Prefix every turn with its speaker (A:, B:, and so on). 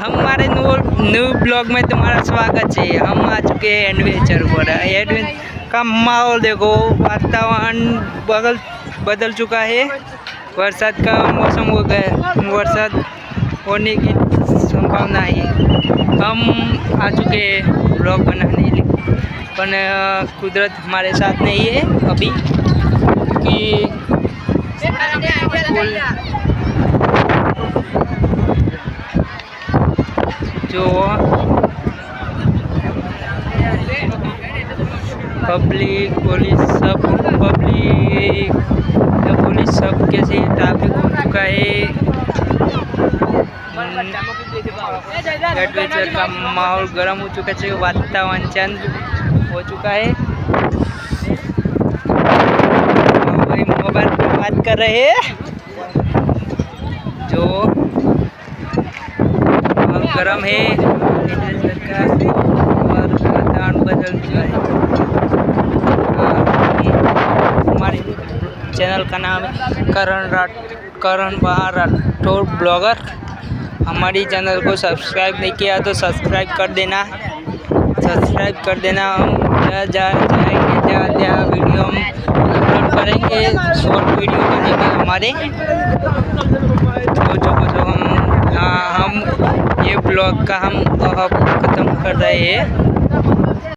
A: हमारे new new blog में तुम्हारा स्वागत है हम आ चुके हैं एडवेंचर पर एडवेंचर का माहौल देखो वातावरण बदल बदल चुका है बरसात का मौसम हो गया बरसात होने की संभावना है हम आ चुके हैं ब्लॉग बनाने के लिए पर अ, कुदरत हमारे साथ नहीं है अभी कि जो पब्लिक पुलिस सब पब्लिक या पुलिस सब कैसे ट्रैफ़िक हो चुका है। एडवेंचर का माहौल गर्म हो चुका है वातावरण चंद हो चुका है। मोबाइल पर बात कर रहे हैं। जो गर्म है। और बदल चुका है। हमारे चैनल का नाम है करण राठ, करण बहार राठौर ब्लॉगर। हमारी चैनल को सब्सक्राइब नहीं किया तो सब्सक्राइब कर देना। सब्सक्राइब कर देना। हम जहाँ जहाँ जाएँगे जहाँ जहाँ वीडियो हम अपलोड करेंगे। शॉर्ट वीडियो बनेंगे हमारे। तो जो जो हम ब्लॉग का हम अब ख़त्म कर रहे हैं।